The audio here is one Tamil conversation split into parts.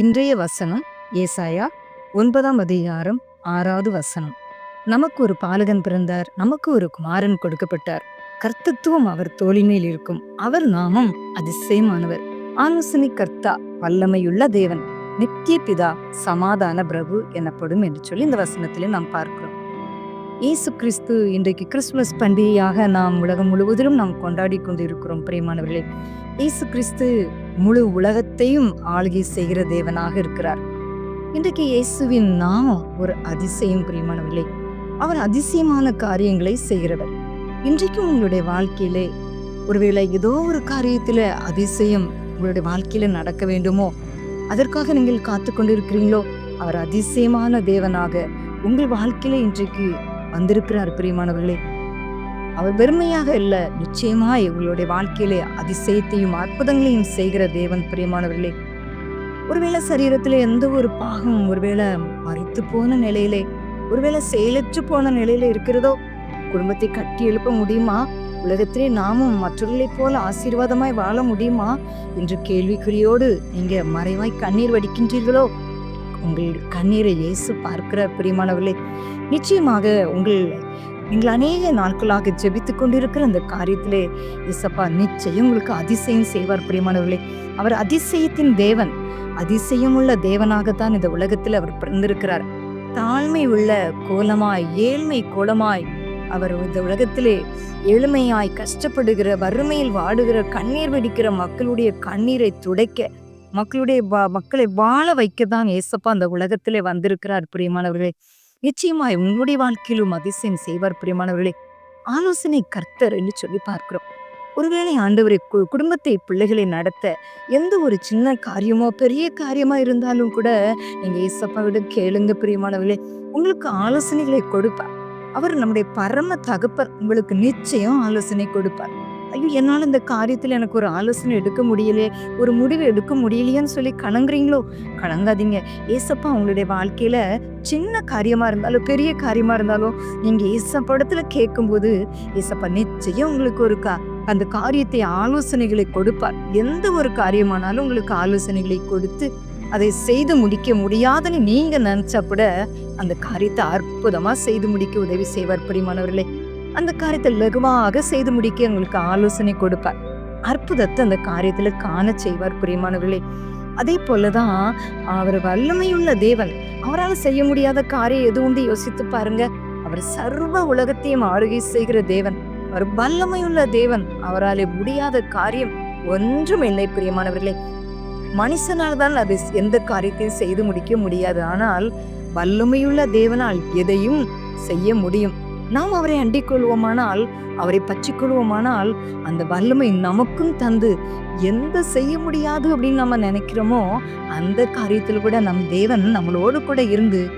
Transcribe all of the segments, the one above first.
இன்றைய வசனம் ஏசாயா ஒன்பதாம் அதிகாரம் ஆறாவது வசனம். நமக்கு ஒரு பாலகன் பிறந்தார் நமக்கு ஒரு குமாரன் கொடுக்கப்பட்டார். கர்த்தத்துவம் அவர் தோழிமையில் இருக்கும் அவர் நாமம் அதிசயமானவர். ஆலோசனை கர்த்தா வல்லமையுள்ள தேவன் நித்திய பிதா சமாதான பிரபு எனப்படும் என்று சொல்லி இந்த வசனத்திலே நாம் பார்க்கிறோம். இயேசு கிறிஸ்து இன்றைக்கு கிறிஸ்துமஸ் பண்டிகையாக நாம் உலகம் முழுவதிலும் நாம் கொண்டாடி கொண்டிருக்கிறோம் பிரியமானவர்களே. இயேசு கிறிஸ்து முழு உலகத்தையும் ஆளுகை செய்கிற தேவனாக இருக்கிறார். இன்றைக்கு இயேசுவின் நாமம் ஒரு அதிசயம் பிரியமானவில்லை அவர் அதிசயமான காரியங்களை செய்கிறவர். இன்றைக்கும் உங்களுடைய வாழ்க்கையிலே ஒருவேளை ஏதோ ஒரு காரியத்தில் அதிசயம் உங்களுடைய வாழ்க்கையில நடக்க வேண்டுமோ அதற்காக நீங்கள் காத்து கொண்டிருக்கிறீங்களோ அவர் அதிசயமான தேவனாக உங்கள் வாழ்க்கையில இன்றைக்கு வந்திருக்கிறார் பிரியமானவர்களே. அவர் வெறுமையாக இல்லை. நிச்சயமாக உங்களுடைய வாழ்க்கையிலே அதிசயத்தையும் அற்புதங்களையும் செய்கிற தேவன் பிரியமானவர்களே. ஒருவேளை சரீரத்தில் எந்த ஒரு பாகம் ஒருவேளை மறித்து போன நிலையிலே ஒருவேளை செயலற்று போன நிலையில இருக்கிறதோ? குடும்பத்தை கட்டி எழுப்ப முடியுமா? உலகத்திலே நாமும் மற்றவர்களைப் போல ஆசீர்வாதமாய் வாழ முடியுமா? என்று கேள்விக்குறியோடு நீங்க மறைவாய் கண்ணீர் வடிக்கின்றீர்களோ? உங்கள் கண்ணீரை இயேசு பார்க்கிற பிரியமானவர்களே. நிச்சயமாக உங்கள் நீங்கள் அநேக நாட்களாக ஜெபித்து கொண்டிருக்கிற அந்த காரியத்திலே இசப்பா நிச்சயம் உங்களுக்கு அதிசயம் செய்வார் பிரியமானவர்களே. அவர் அதிசயத்தின் தேவன் அதிசயமுள்ள தேவனாகத்தான் இந்த உலகத்தில் அவர் பிறந்திருக்கிறார். தாழ்மை உள்ள கோலமாய் ஏழ்மை கோலமாய் அவர் இந்த உலகத்திலே எளிமையாய் கஷ்டப்படுகிற வறுமையில் வாடுகிற கண்ணீர் வெடிக்கிற மக்களுடைய கண்ணீரை துடைக்க மக்களுடைய வா- மக்களை வாழ வைக்க தான் ஏசப்பா அந்த உலகத்திலே வந்திருக்கிறார் பிரியமானவர்களே. நிச்சயமாய் உங்களுடைய வாழ்க்கையிலும் அதிசயம் செய்வார் பிரியமானவர்களே. ஆலோசனை கர்த்தர் என்று சொல்லி பார்க்கிறோம். ஒருவேளை ஆண்டவரை கு- குடும்பத்தை பிள்ளைகளை நடத்த எந்த ஒரு சின்ன காரியமோ பெரிய காரியமா இருந்தாலும் கூட நீங்க ஏசப்பாவிடம் கேளுங்க பிரியமானவர்களே. உங்களுக்கு ஆலோசனைகளை கொடுப்பார். அவர் நம்முடைய பரம தகப்பர் உங்களுக்கு நிச்சயம் ஆலோசனை கொடுப்பார். ஐயோ என்னால் இந்த காரியத்தில் எனக்கு ஒரு ஆலோசனை எடுக்க முடியலையே ஒரு முடிவு எடுக்க முடியலையேன்னு சொல்லி கலங்குறீங்களோ? கணங்காதீங்க ஏசப்பா உங்களுடைய வாழ்க்கையில் சின்ன காரியமாக இருந்தாலும் பெரிய காரியமாக இருந்தாலும் நீங்கள் ஏசப்படத்தில் கேட்கும்போது ஏசப்பா நிச்சயம் உங்களுக்கு ஒரு கா அந்த காரியத்தை ஆலோசனைகளை கொடுப்பார். எந்த ஒரு காரியமானாலும் உங்களுக்கு ஆலோசனைகளை கொடுத்து அதை செய்து முடிக்க முடியாதுன்னு நீங்கள் நினச்சா கூட அந்த காரியத்தை அற்புதமாக செய்து முடிக்க உதவி செய்வார். பிடிமானவர்களே அந்த காரியத்தை லகுவாக செய்து முடிக்க உங்களுக்கு ஆலோசனை கொடுப்பார் அற்புதத்தை அந்த காரியத்துல காண செய்வார் பிரியமானவர்களே. அதே போலதான் அவர் வல்லமையுள்ள தேவன். அவரால் செய்ய முடியாத காரியம் எது உண்டு யோசித்து பாருங்க. அவர் சர்வ உலகத்தையும் ஆளுகை செய்கிற தேவன். அவர் வல்லமையுள்ள தேவன். அவராலே முடியாத காரியம் ஒன்றும் இல்லை பிரியமானவர்களே. மனுஷனால் தான் அது எந்த காரியத்தையும் செய்து முடிக்க முடியாது. ஆனால் வல்லமையுள்ள தேவனால் எதையும் செய்ய முடியும். நாம் அவரை அண்டிக் கொள்வோமானால் அவரை பற்றிக் கொள்வோமானால் அந்த வல்லமை நமக்கும் தந்து எந்த செய்ய முடியாது அப்படின்னு நம்ம நினைக்கிறோமோ அந்த காரியத்தில் கூட நம் தேவன் நம்மளோடு கூட இருந்து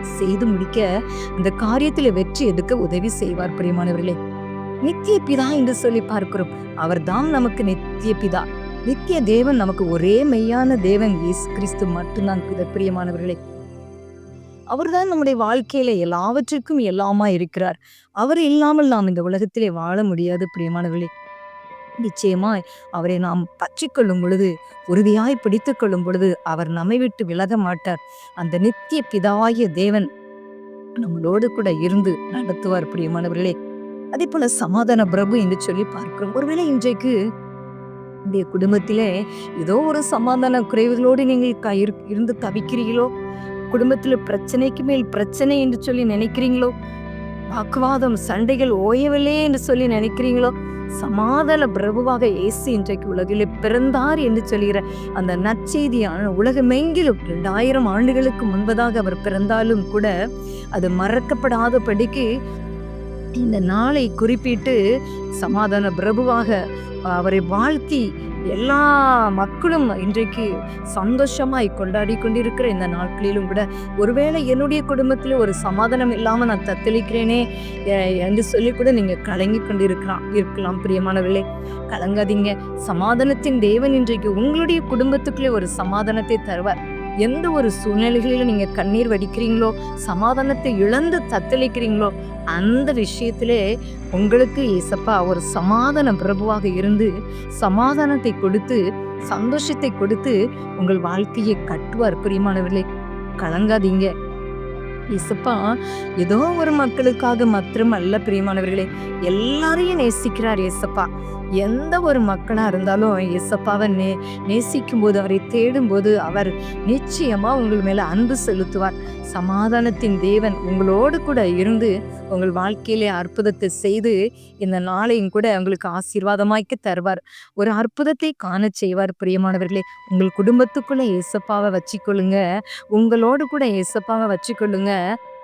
செய்து முடிக்க அந்த காரியத்தில் வெற்றி எடுக்க உதவி செய்வார் பிரியமானவர்களே. நித்திய பிதா என்று சொல்லி பார்க்கிறோம். அவர்தான் நமக்கு நித்திய பிதா. நித்திய தேவன் நமக்கு ஒரே மெய்யான தேவன். இயேசு கிறிஸ்து மட்டும்தான் பித பிரியமானவர்களே. அவர்தான் நம்முடைய வாழ்க்கையில எல்லாவற்றிற்கும் எல்லாமா இருக்கிறார். அவர் இல்லாமல் நாம் இந்த உலகத்திலே வாழ முடியாது பிரியமானவர்களே. நிச்சயமாய் அவரை நாம் பற்றிக்கொள்ளும் பொழுது உறுதியாய் பிடித்துக் கொள்ளும் பொழுது அவர் நம்மை விட்டு விலக மாட்டார். அந்த நித்திய பிதாவாகிய தேவன் நம்மளோடு கூட இருந்து நடத்துவார் பிரியமானவர்களே. அதே போல சமாதான பிரபு என்று சொல்லி பார்க்கிறோம். ஒருவேளை இன்றைக்கு உங்களுடைய குடும்பத்திலே ஏதோ ஒரு சமாதான குறைவுகளோடு நீங்கள் க- இருந்து தவிக்கிறீர்களோ? குடும்பத்துல பிரச்சனைக்கு மேல் பிரச்சனை என்று சொல்லி நினைக்கிறீங்களோ? வாக்குவாதம் சண்டைகள் ஓயவில்லை என்று சொல்லி நினைக்கிறீங்களோ? சமாதான பிரபுவாக இயேசு இன்றைக்கு உலகிலே பிறந்தார் என்று சொல்கிற அந்த நற்செய்தியான உலகமெங்கிலும் ரெண்டாயிரம் ஆண்டுகளுக்கு முன்பதாக அவர் பிறந்தாலும் கூட அது மறக்கப்படாதபடிக்கு இந்த நாளை குறிப்பிட்டு சமாதான பிரபுவாக அவரை வாழ்த்தி எல்லா மக்களும் இன்றைக்கு சந்தோஷமாய் கொண்டாடி கொண்டிருக்கிற இந்த நாட்களிலும் கூட ஒருவேளை என்னுடைய குடும்பத்தில் ஒரு சமாதானம் இல்லாமல் நான் தத்தளிக்கிறேனே என்று சொல்லி கூட நீங்கள் கலங்கி கொண்டிருக்கலாம் இருக்கலாம் பிரியமானவர்களே. கலங்காதீங்க. சமாதானத்தின் தேவன் இன்றைக்கு உங்களுடைய குடும்பத்துக்குள்ளே ஒரு சமாதானத்தை தருவார். எந்த ஒரு சூழ்நிலைகளிலும் நீங்கள் கண்ணீர் வடிக்கிறீங்களோ சமாதானத்தை இழந்து தத்தளிக்கிறீங்களோ அந்த விஷயத்திலே உங்களுக்கு ஏசப்பா ஒரு சமாதான பிரபுவாக இருந்து சமாதானத்தை கொடுத்து சந்தோஷத்தை கொடுத்து உங்கள் வாழ்க்கையை கட்டுவார். பிரியமானவர்களே கலங்காதீங்க. இசப்பா ஏதோ ஒரு மக்களுக்காக மாத்திரம் அல்ல பிரியமானவர்களே. எல்லாரையும் நேசிக்கிறார் ஏசப்பா. எந்த ஒரு மக்களாக இருந்தாலும் எசப்பாவை நே நேசிக்கும் போது அவரை தேடும்போது அவர் நிச்சயமாக உங்கள் மேலே அன்பு செலுத்துவார். சமாதானத்தின் தேவன் உங்களோடு கூட இருந்து உங்கள் வாழ்க்கையிலே அற்புதத்தை செய்து இந்த நாளையும் கூட உங்களுக்கு ஆசீர்வாதமாய்க்க தருவார். ஒரு அற்புதத்தை காண செய்வார். பிரியமானவர்களே உங்கள் குடும்பத்துக்குள்ளே ஏசப்பாவை வச்சுக்கொள்ளுங்க. உங்களோடு கூட ஏசப்பாவை வச்சுக்கொள்ளுங்க.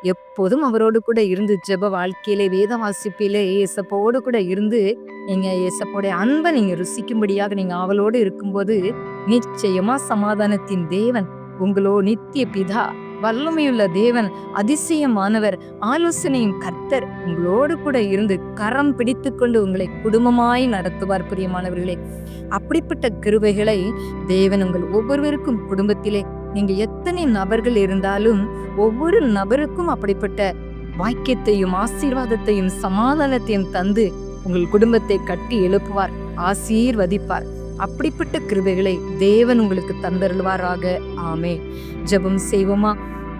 எப்போதும் அவரோடு கூட இருந்து ஜெப வாழ்க்கையிலே வேத வாசிப்பிலே ஏசப்போடு கூட இருந்து நீங்க ஏசப்போடைய அன்பை நீங்க ருசிக்கும்படியாக நீங்க அவளோடு இருக்கும்போது நிச்சயமா சமாதானத்தின் தேவன் உங்களோ நித்திய பிதா வல்லமையுள்ள தேவன் அதிசயமானவர் ஆலோசனையும் கர்த்தர் உங்களோடு கூட இருந்து கரம் பிடித்து கொண்டு உங்களை குடும்பமாய் நடத்துவார் பிரியமானவர்களே. அப்படிப்பட்ட கிருவைகளை தேவன் உங்கள் ஒவ்வொருவருக்கும் குடும்பத்திலே நீங்க எத்தனை நபர்கள் இருந்தாலும் ஒவ்வொரு நபருக்கும் அப்படிப்பட்ட வாக்கியத்தையும் ஆசீர்வாதத்தையும் சமாதானத்தையும் தந்து உங்கள் குடும்பத்தை கட்டி எழுப்புவார் ஆசீர்வதிப்பார். அப்படிப்பட்ட கிருபைகளை தேவன் உங்களுக்கு தந்தருள்வாராக. ஆமே ஜெபம் செய்வோமா?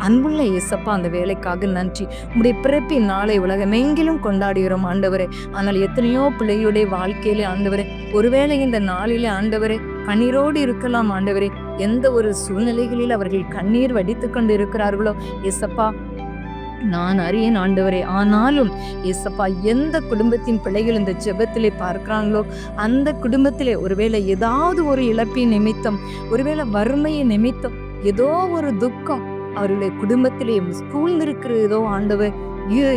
அன்புள்ள இயேசப்பா அந்த வேலைக்காக நன்றி. உங்களுடைய பிறப்பி நாளை உலகமெங்கிலும் கொண்டாடுகிறோம் ஆண்டவரே. ஆனால் எத்தனையோ பிள்ளையுடைய வாழ்க்கையிலே ஆண்டவரே ஒருவேளை இந்த நாளிலே ஆண்டவரே கண்ணீரோடு இருக்கலாம் ஆண்டவரே. எந்த ஒரு சூழ்நிலைகளில் அவர்கள் கண்ணீர் வடித்து கொண்டு இருக்கிறார்களோ எசப்பா நான் அறியேன் ஆண்டவரே. ஆனாலும் ஏசப்பா எந்த குடும்பத்தின் பிள்ளைகள் இந்த ஜெபத்திலே பார்க்கிறாங்களோ அந்த குடும்பத்திலே ஒருவேளை ஏதாவது ஒரு இழப்பின் நிமித்தம் ஒருவேளை வறுமையின் நிமித்தம் ஏதோ ஒரு துக்கம் அவருடைய குடும்பத்திலே சூழ்ந்திருக்கிறதோ ஆண்டவர்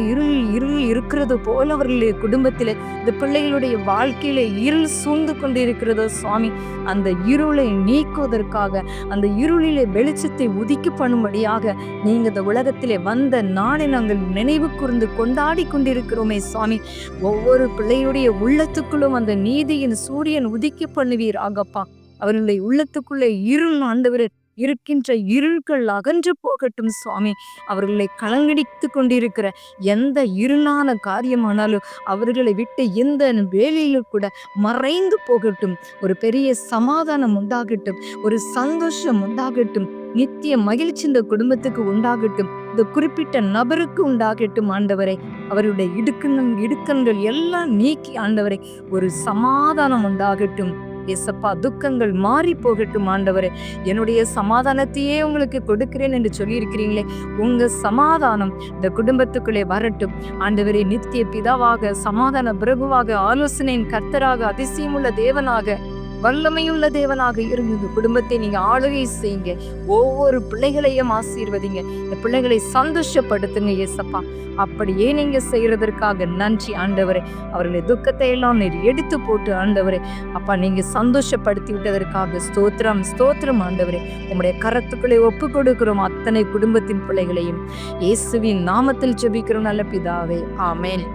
இருள் இருள் இருக்கிறது போல அவர்களுடைய குடும்பத்தில் இந்த பிள்ளைகளுடைய வாழ்க்கையில இருள் சூழ்ந்து கொண்டு இருக்கிறதோ சுவாமி. அந்த இருளை நீக்குவதற்காக அந்த இருளிலே வெளிச்சத்தை உதிக்க பண்ணும்படியாக நீங்க இந்த உலகத்திலே வந்த நாளை நாங்கள் நினைவு கூர்ந்து கொண்டாடி கொண்டிருக்கிறோமே சுவாமி. ஒவ்வொரு பிள்ளையுடைய உள்ளத்துக்குள்ளும் அந்த நீதியின் சூரியன் உதிக்க பண்ணுவீர் ஆகப்பா அவர்களுடைய உள்ளத்துக்குள்ளே இருள் ஆண்டவர் இருக்கின்ற இருள்கள் அகன்று போகட்டும் சுவாமி. அவர்களை கலங்கடித்து கொண்டிருக்கிற எந்த இருளான காரியமானாலும் அவர்களை விட்டு எந்த வேலையிலும் கூட மறைந்து போகட்டும். ஒரு பெரிய சமாதானம் உண்டாகட்டும் ஒரு சந்தோஷம் உண்டாகட்டும் நித்திய மகிழ்ச்சி இந்த குடும்பத்துக்கு உண்டாகட்டும் இந்த குறிப்பிட்ட நபருக்கு உண்டாகட்டும் ஆண்டவரை. அவருடைய இடுக்கணும் இடுக்கண்கள் எல்லாம் நீக்கி ஆண்டவரை ஒரு சமாதானம் உண்டாகட்டும். எசப்பா துக்கங்கள் மாறி போகட்டும் ஆண்டவரே. என்னுடைய சமாதானத்தையே உங்களுக்கு கொடுக்கிறேன் என்று சொல்லியிருக்கிறீங்களே. உங்க சமாதானம் இந்த குடும்பத்துக்குள்ளே வரட்டும். ஆண்டவரே நித்திய பிதாவாக சமாதான பிரபுவாக ஆலோசனையின் கர்த்தராக அதிசயமுள்ள தேவனாக வல்லமையுள்ள தேவனாக இருந்து இந்த குடும்பத்தை நீங்க ஆளுகை செய்யுங்க. ஒவ்வொரு பிள்ளைகளையும் ஆசீர்வதிங்க. இந்த பிள்ளைகளை சந்தோஷப்படுத்துங்க ஏசப்பா அப்படியே நீங்க செய்யறதற்காக நன்றி ஆண்டவரே. அவர்களுடைய துக்கத்தை எல்லாம் நீர் எடுத்து போட்டு ஆண்டவரே. அப்பா நீங்க சந்தோஷப்படுத்தி விட்டதற்காக ஸ்தோத்திரம் ஸ்தோத்திரம் ஆண்டவரே. உங்களுடைய கரத்துக்களை ஒப்பு கொடுக்கிறோம் அத்தனை குடும்பத்தின் பிள்ளைகளையும். இயேசுவின் நாமத்தில் ஜெபிக்கிறோம் நல்ல பிதாவே. ஆமேன்.